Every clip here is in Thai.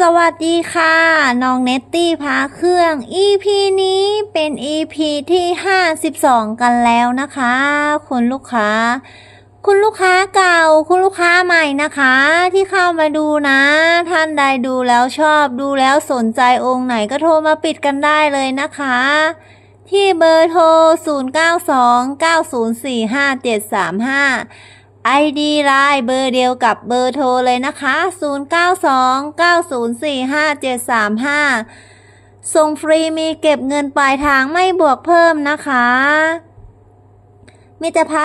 สวัสดีค่ะ น้องเนตตี้พาเครื่อง EP นี้เป็น EP ที่ 52 กันแล้วนะคะ คุณลูกค้า คุณลูกค้าเก่า คุณลูกค้าใหม่นะคะ ที่เข้ามาดูนะ ท่านใดดูแล้วชอบดูแล้วสนใจองค์ไหนก็โทรมาปิดกันได้เลยนะคะ ที่เบอร์โทร 0929045735 ID ไลน์เบอร์เดียวกับเบอร์โทรเลยนะคะ 0929045735 ส่งฟรีมีเก็บเงินปลายทางไม่บวกเพิ่มนะคะ มีแต่พระ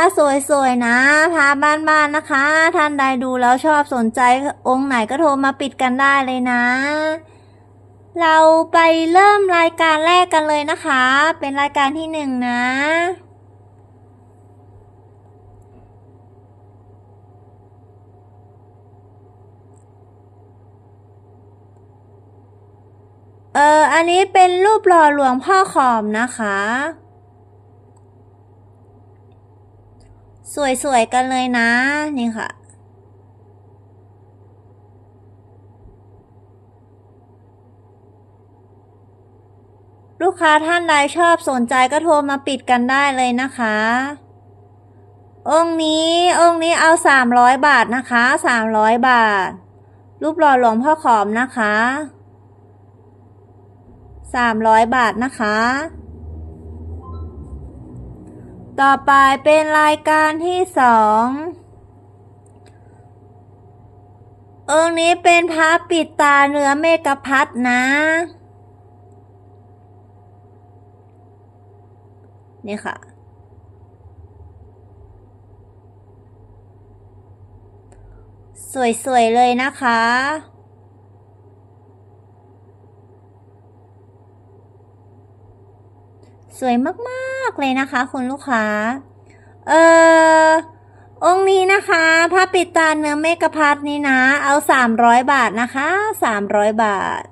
สวยๆนะพระบ้านๆนะคะ ท่านใดดูแล้วชอบสนใจองค์ไหนก็โทรมาปิดกันได้เลยนะ เราไปเริ่มรายการแรกกันเลยนะคะ เป็นรายการที่หนึ่งนะ เออ อันนี้เป็นรูปหล่อหลวงพ่อขอมนะคะ สวยๆกันเลยนะ นี่ค่ะ ลูกค้าท่านใดชอบสนใจก็โทรมาปิดกันได้เลยนะคะ องค์นี้องค์นี้เอาสามร้อยบาทนะคะสามร้อยบาท รูปหล่อหลวงพ่อขอมนะคะ สามร้อยบาทนะคะ ต่อไปเป็นรายการที่สององค์นี้เป็นพระปิดตาเนื้อเมกะพัดนะ นี่ค่ะ สวย ๆ เลยนะคะ สวยมากๆเลยนะคะคุณลูกค้า เอ่อองค์นี้นะคะพระปิดตาเนื้อเมกะพัดนี่นะ เอาสามร้อยบาทนะคะสามร้อยบาท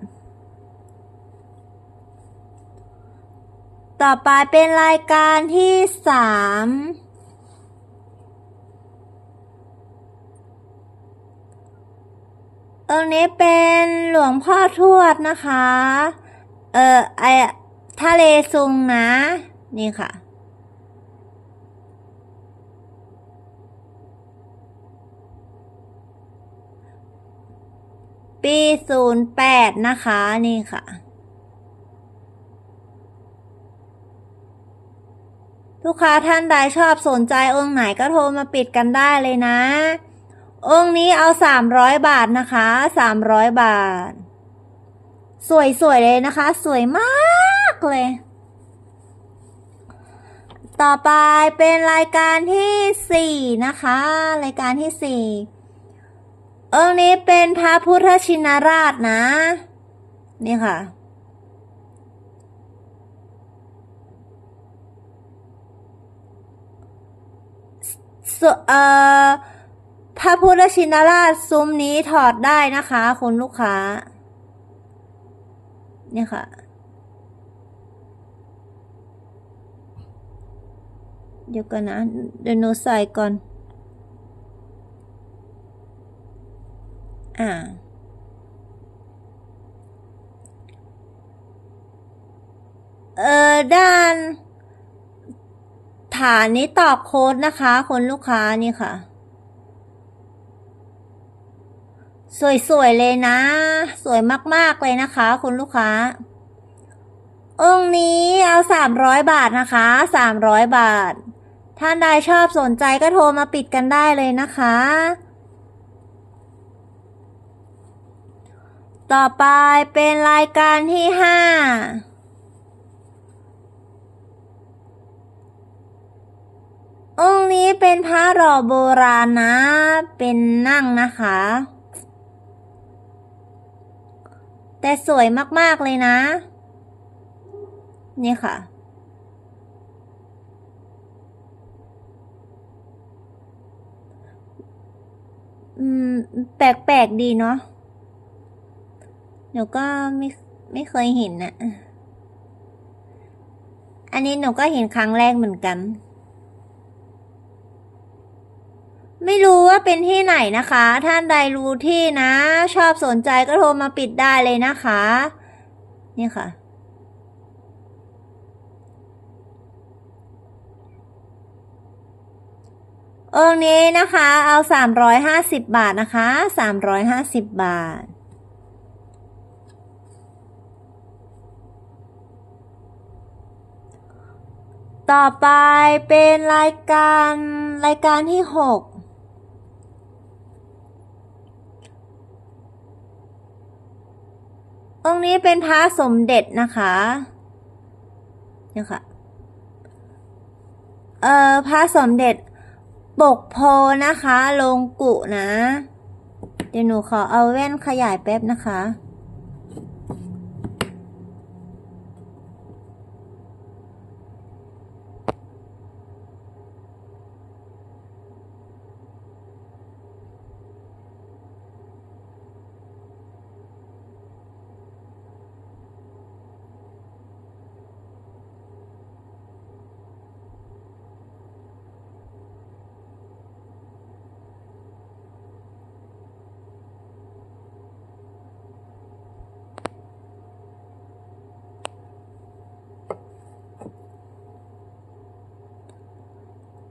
ต่อไปเป็นรายการที่สามองค์นี้เป็นหลวงพ่อทวดนะคะ เอ่อไอ ทะเลซุงนะ นี่ค่ะ ปีศูนย์แปดนะคะ นี่ค่ะ ลูกค้าท่านใดชอบสนใจองค์ไหนก็โทรมาปิดกันได้เลยนะ องค์นี้เอาสามร้อยบาทนะคะ สามร้อยบาท สวยๆเลยนะคะ สวยมาก เลย ต่อไปเป็นรายการที่สี่นะคะ รายการที่สี่องค์นี้เป็นพระพุทธชินราชนะ นี่ค่ะสเอ่อพระพุทธชินราชซุ้มนี้ถอดได้นะคะ คุณลูกค้า เนี่ยค่ะ เดี๋ยวก่อนนะเดี๋ยวหนูใส่ก่อน อ่า เออด้าน ฐานนี้ตอบโค้ดนะคะคนลูกค้านี่ค่ะ สวยๆเลยนะ สวยมากๆเลยนะคะคุณลูกค้าองค์นี้เอาสามร้อยบาทนะคะสามร้อยบาท ท่านใดชอบสนใจก็โทรมาปิดกันได้เลยนะคะ ต่อไปเป็นรายการที่ห้าองค์นี้เป็นพระหล่อโบราณนะ เป็นนั่งนะคะ แต่สวยมาก ๆ เลยนะ นี่ค่ะ อืม แปลกๆดีเนาะหนูก็ไม่ไม่เคยเห็นนะอันนี้หนูก็เห็นครั้งแรกเหมือนกัน ไม่รู้ว่าเป็นที่ไหนนะคะ ท่านใดรู้ที่นะ ชอบสนใจก็โทรมาปิดได้เลยนะคะ นี่ค่ะ องค์นี้นะคะเอา 350 บาทนะคะ 350 บาท ต่อไปเป็นรายการรายการที่ 6องค์นี้เป็นพระสมเด็จนะคะเนี่ยค่ะ เอ่อพระสมเด็จ ปกโพนะคะ ลงกุนะ เดี๋ยวหนูขอเอาแว่นขยายแป๊บนะคะ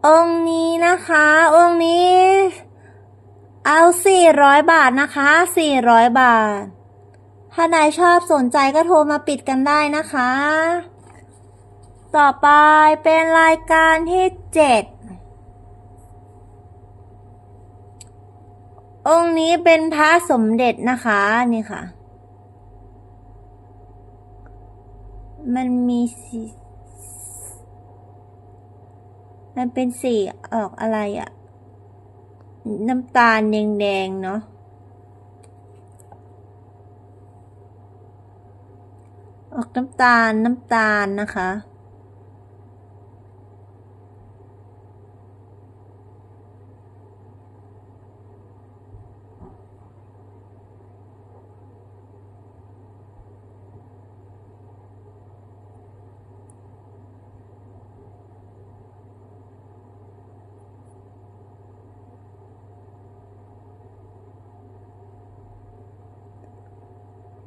องค์ นะคะ องค์นี้ เอาสี่ร้อยบาทนะคะสี่ร้อยบาท ถ้าใดชอบสนใจก็โทรมาปิดกันได้นะคะ ต่อไปเป็นรายการที่เจ็ดองค์นี้เป็นพระสมเด็จนะคะนี่ค่ะ มันมีสี มันเป็นสีออกอะไรอะน้ำตาลแดงๆเนาะออกน้ำตาลน้ำตาลนะคะ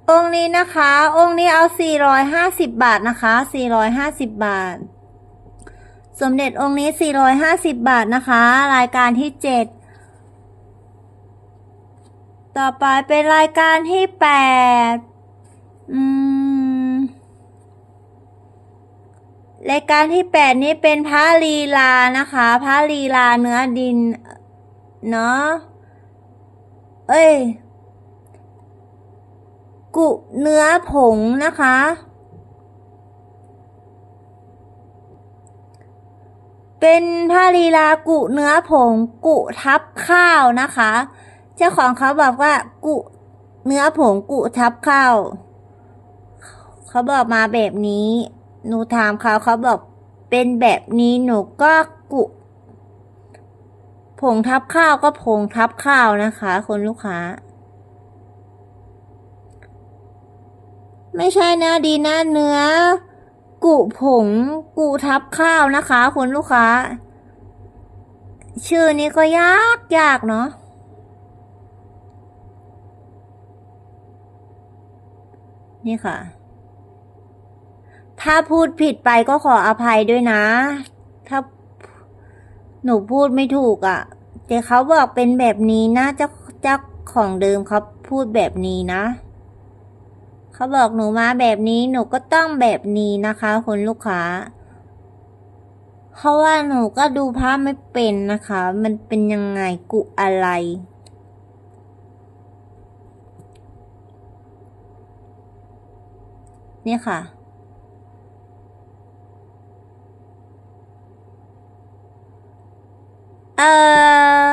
องค์นี้นะคะ องค์นี้เอา 450 บาทนะคะ 450 บาท สมเด็จองค์นี้ 450 บาทนะคะ รายการที่ 7 ต่อไปเป็นรายการที่ 8 อืม รายการที่ 8 นี้เป็นพระลีลานะคะ พระลีลาเนื้อดิน เนาะ เอ้ย กุเนื้อผงนะคะ เป็นพาลีลากุเนื้อผง กุทับข้าวนะคะ เจ้าของเขาบอกว่า กุเนื้อผงกุทับข้าวเขาบอกมาแบบนี้ หนูถามเขาเขาบอกเป็นแบบนี้หนูก็กุผงทับข้าวก็ผงทับข้าวนะคะคนลูกค้า ไม่ใช่นื้อดีนะเนื้อ กุผง กุทับข้าวนะคะคุณลูกค้า ชื่อนี้ก็ยากยากเนาะนี่ค่ะ ถ้าพูดผิดไปก็ขออภัยด้วยนะ ถ้าหนูพูดไม่ถูกอะ่ะ แต่เขาบอกเป็นแบบนี้นะเจ้าเจ้าของเดิมเขาพูดแบบนี้นะ เขาบอกหนูมาแบบนี้หนูก็ต้องแบบนี้นะคะคุณลูกค้า เพราะว่าหนูก็ดูภาพไม่เป็นนะคะ มันเป็นยังไงกุอะไรเนี่ยค่ะ เอ่อ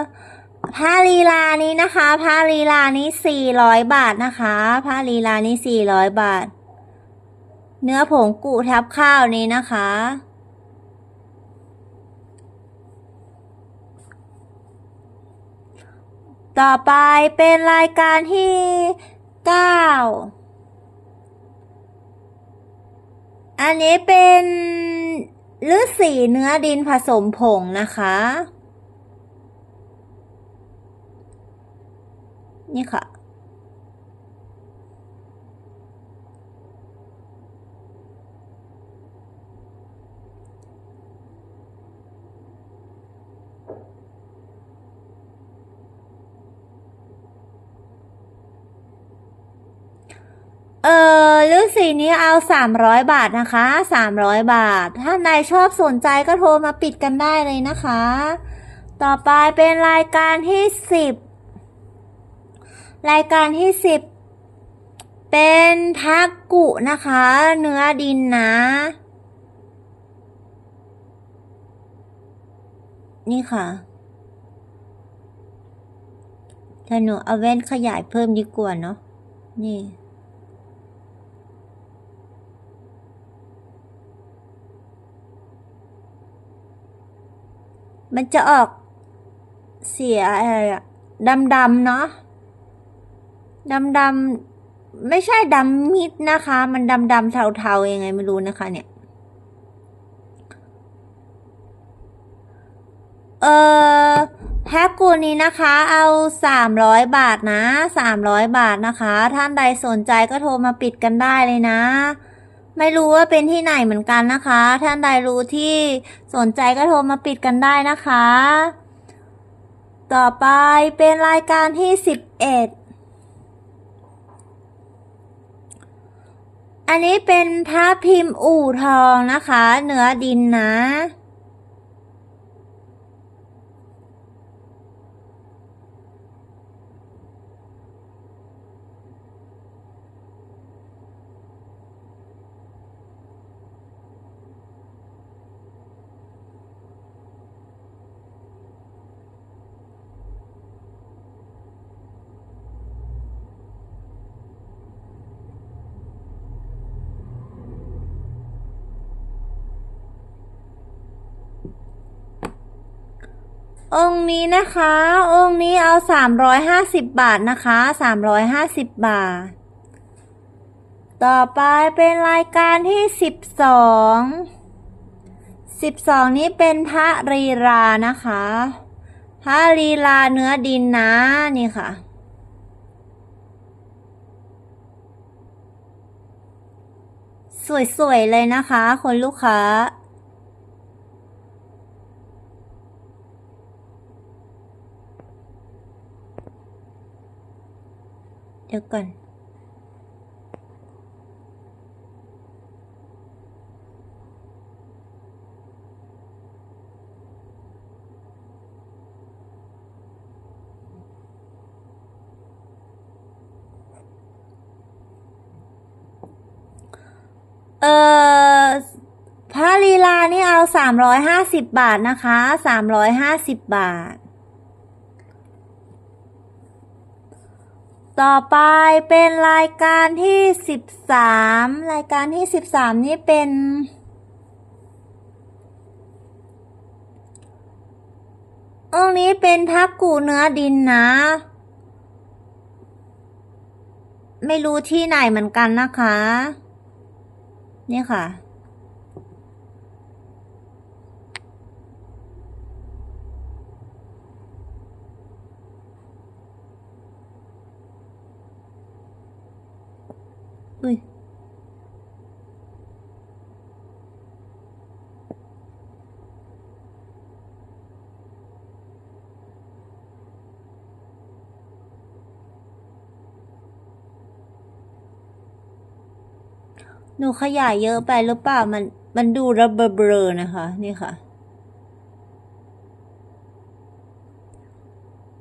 พาลีลานี้นะคะพาลีลานี้สี่ร้อยบาทนะคะพาลีลานี้สี่ร้อยบาท เนื้อผงกุทับข้าวนี้นะคะ ต่อไปเป็นรายการที่เก้าอันนี้เป็นฤาษีเนื้อดินผสมผงนะคะ นี่ค่ะ เออฤาษีนี้เอาสามร้อยบาทนะคะสามร้อยบาท ถ้าใครชอบสนใจก็โทรมาปิดกันได้เลยนะคะ ต่อไปเป็นรายการที่สิบ รายการที่สิบเป็นทักกุนะคะ เนื้อดินนะ นี่ค่ะถ้าหนูเอาแว่นขยายเพิ่มดีกว่าเนาะนี่ มันจะออกเสียอะไรอะดำดำๆเนาะ ดำดำไม่ใช่ดำมิดนะคะ มันดำดำเทาๆยังไงไม่รู้นะคะเนี่ย เออแพ็กกูนี้นะคะ เอาสามร้อยบาทนะสามร้อยบาทนะคะ ท่านใดสนใจก็โทรมาปิดกันได้เลยนะ ไม่รู้ว่าเป็นที่ไหนเหมือนกันนะคะ ท่านใดรู้ที่สนใจก็โทรมาปิดกันได้นะคะ ต่อไปเป็นรายการที่สิบเอ็ด อันนี้เป็นพระพิมพ์อู่ทองนะคะ เนื้อดินนะ องค์นี้นะคะ องค์นี้เอาสามร้อยห้าสิบบาทนะคะสามร้อยห้าสิบบาท ต่อไปเป็นรายการที่สิบสองสิบสองนี้เป็นพระรีรานะคะ พระรีราเนื้อดินนะนี่ค่ะสวยๆเลยนะคะ คนลูกค้า เดี๋ยวก่อน เออพระลีลานี่เอาสามร้อยห้าสิบบาทนะคะสามร้อยห้าสิบบาท ต่อไปเป็นรายการที่สิบสามรายการที่สิบสามนี่เป็น องค์นี้เป็นทักกูเนื้อดินนะ ไม่รู้ที่ไหนเหมือนกันนะคะ นี่ค่ะ อุ้ยหนูขยายเยอะไปหรือเปล่า มัน มันดูระเบลอนะคะ นี่ค่ะ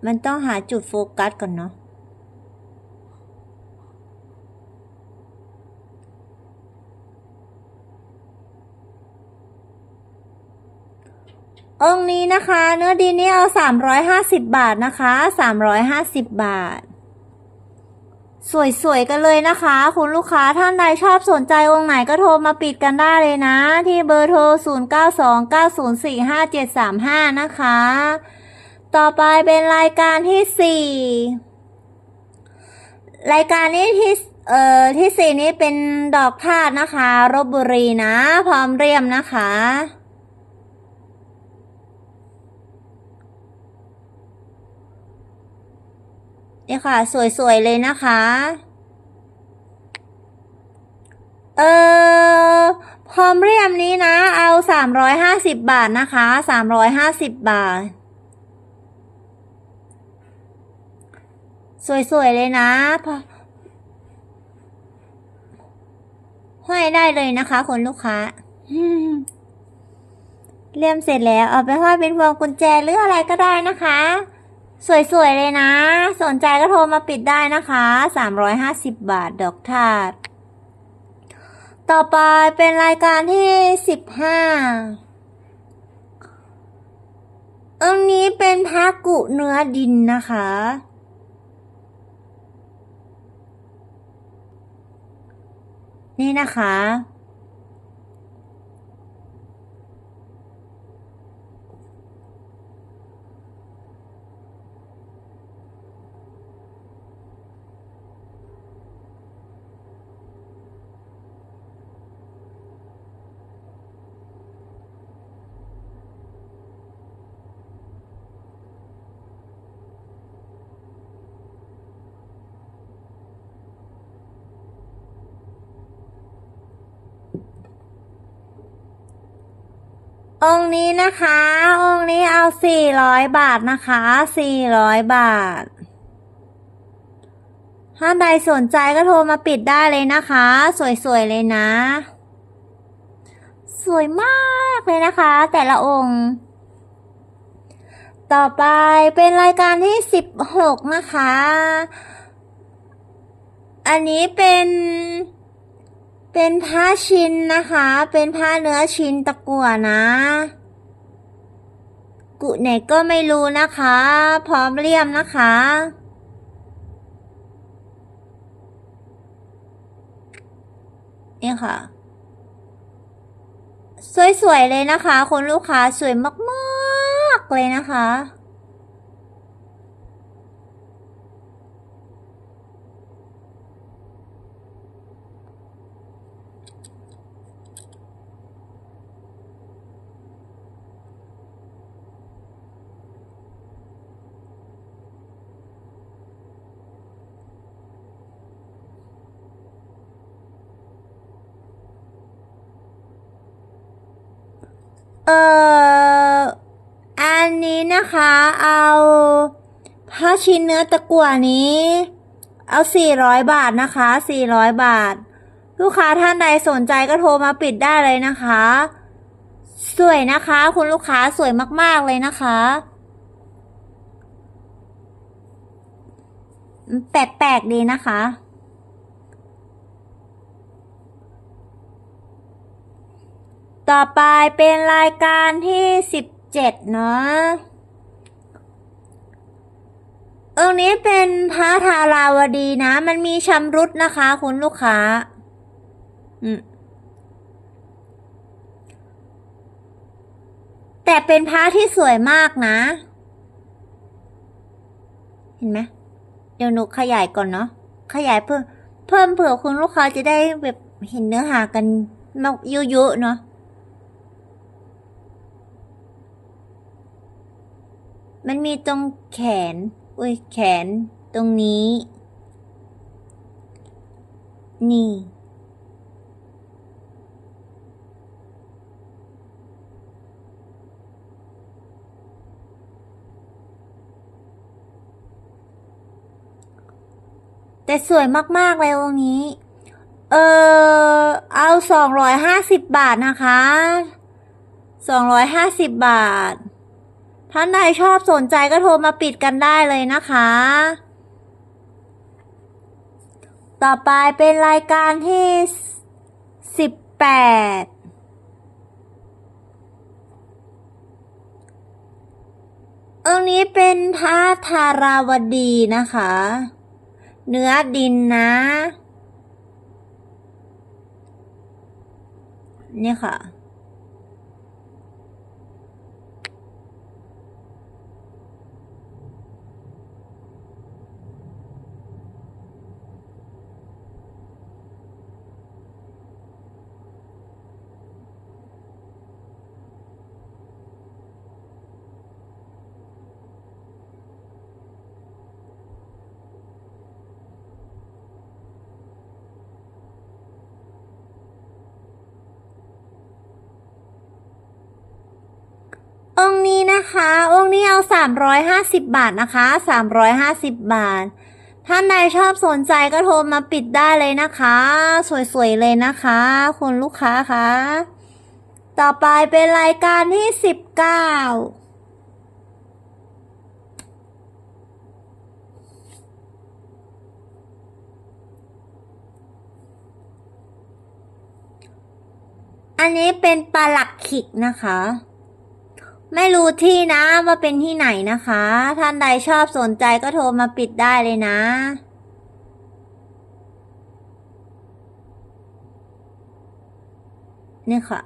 มันต้องหาจุดโฟกัสก่อนเนาะ องค์นี้นะคะ เนื้อดีนี้เอาสามร้อยห้าสิบบาทนะคะสามร้อยห้าสิบบาท สวยๆกันเลยนะคะ คุณลูกค้าท่านใดชอบสนใจองค์ไหนก็โทรมาปิดกันได้เลยนะ ที่เบอร์โทร 0 9 2 9 0 4 5 7 3 5 นะคะ ต่อไปเป็นรายการที่สี่รายการนี้ที่เอ่อที่สี่นี้เป็นดอกทาดนะคะรบบุรีนะ พร้อมเรียมนะคะ นนี่ยค่ะ สวย ๆ เลยนะคะ เออพร้อมเรียมนี้นะ เอาสามร้อยห้าสิบบาทนะคะสามร้อยห้าสิบบาท สวย ๆ เลยนะพอห้อยได้เลยนะคะคุณลูกค้าเลี่ยมเสร็จแล้วเอาไปห้อยเป็นพวงกุญแจหรืออะไรก็ได้นะคะ สวยๆเลยนะ สนใจก็โทรมาปิดได้นะคะสามร้อยห้าสิบบาทดอกทาดต่อไปเป็นรายการที่สิบห้าอันนี้เป็นพากุเนื้อดินนะคะ นี่นะคะ นี้นะคะ องค์นี้เอาสี่ร้อยบาทนะคะสี่ร้อยบาท ถ้าใดสนใจก็โทรมาปิดได้เลยนะคะ สวยๆเลยนะ สวยมากเลยนะคะ แต่ละองค์ ต่อไปเป็นรายการที่สิบหกนะคะ อันนี้เป็นเป็นผ้าชิ้นนะคะ เป็นผ้าเนื้อชิ้นตะกั่วนะ กุไหนก็ไม่รู้นะคะ พร้อมเรียมนะคะ นี่ค่ะ สวยๆเลยนะคะคุณลูกค้าสวยมากๆเลยนะคะ เอ่อ อั นะคะ เอาผ้าชิ้นเนื้อตะกั่วนี้ เอาสี่ร้อยบาทนะคะสี่ร้อยบาท ลูกค้าท่านใดสนใจก็โทรมาปิดได้เลยนะคะ สวยนะคะ คุณลูกค้าสวยมากๆเลยนะคะ แปลกๆดีนะคะต่อไปเป็นรายการที่สิบเจ็ดเนาะ องค์นี้เป็นพระธาราวดีนะ มันมีชำรุดนะคะ คุณลูกค้า แต่เป็นพระที่สวยมากนะ เห็นไหมเดี๋ยวหนูขยายก่อนเนาะ ขยายเพิ่ม เพิ่มเผื่อคุณลูกค้าจะได้แบบเห็นเนื้อหากันมากเยอะๆเนาะมันมีตรงแขน อุ้ยแขนตรงนี้ นี่ แต่สวยมาก ๆ เลยองค์นี้ เออเอาสองร้อยห้าสิบบาทนะคะสองร้อยห้าสิบบาท ท่านใดชอบสนใจก็โทรมาปิดกันได้เลยนะคะ ต่อไปเป็นรายการที่สิบแปดองค์นี้เป็นพระธาราวดีนะคะ เนื้อดินนะ นี่ค่ะ นะคะองค์นี้เอา 350 บาทนะคะ 350 บาท ท่านใดชอบสนใจก็โทรมาปิดได้เลยนะคะ สวยๆเลยนะคะคุณลูกค้าคะต่อไปเป็นรายการที่ 19อันนี้เป็นปลาหลักขิกนะคะ ไม่รู้ที่นะว่าเป็นที่ไหนนะคะ ท่านใดชอบสนใจก็โทรมาปิดได้เลยนะ นี่ค่ะ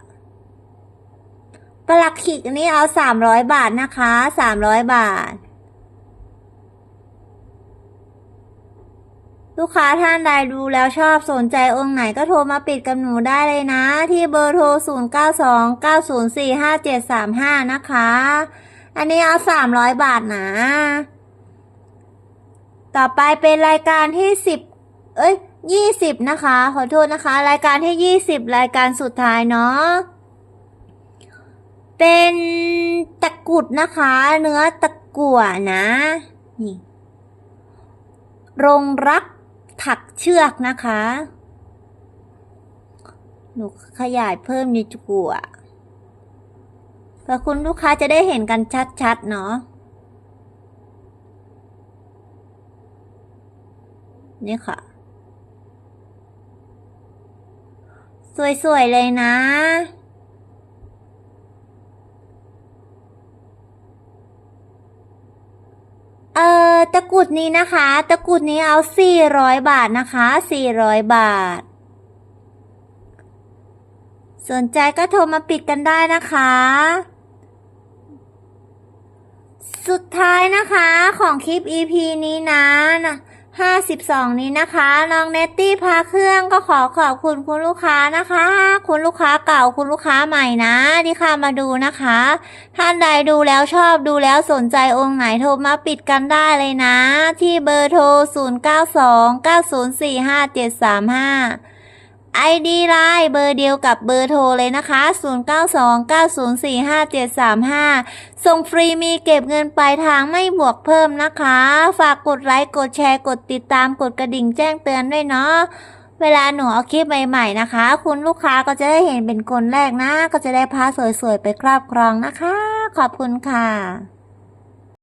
ปลาหลักขิกนนี้เอาสามร้อยบาทนะคะสามร้อยบาท ลูกค้าท่านใดดูแล้วชอบสนใจองค์ไหนก็โทรมาปิดกับหนูได้เลยนะ ที่เบอร์โทร 0 9 2 9 0 4 5 7 3 5 นะคะ อันนี้เอา 300 บาทนะ ต่อไปเป็นรายการที่ 10 เอ้ย 20 นะคะ ขอโทษนะคะ รายการที่ 20 รายการสุดท้ายเนาะเป็นตะกุดนะคะ เนื้อตะกั่วนะ นี่ รงรัก ถักเชือกนะคะ หนูขยายเพิ่มนิดกัวเพื่อคุณลูกค้าจะได้เห็นกันชัดๆเนาะนี่ค่ะ สวย ๆ เลยนะ เอ่อตะกรุดนี้นะคะ ตะกรุดนี้เอาสี่ร้อยบาทนะคะสี่ร้อยบาท สนใจก็โทรมาปิดกันได้นะคะ สุดท้ายนะคะของคลิป EP นี้นะนะ 52 นี้นะคะ น้องเนตตี้พาเครื่องก็ขอขอบคุณคุณลูกค้านะคะ คุณลูกค้าเก่าคุณลูกค้าใหม่นะที่เข้ามาดูนะคะ ท่านใดดูแล้วชอบดูแล้วสนใจองค์ไหนโทรมาปิดกันได้เลยนะ ที่เบอร์โทร 0929045735 ID ไลน์เบอร์เดียวกับเบอร์โทรเลยนะคะ 0929045735 ส่งฟรีมีเก็บเงินปลายทางไม่บวกเพิ่มนะคะ ฝากกดไลค์กดแชร์กดติดตามกดกระดิ่งแจ้งเตือนด้วยเนาะเวลาหนูเอาคลิปใหม่ๆนะคะ คุณลูกค้าก็จะได้เห็นเป็นคนแรกนะ ก็จะได้พาสวยๆไปครอบครองนะคะ ขอบคุณค่ะ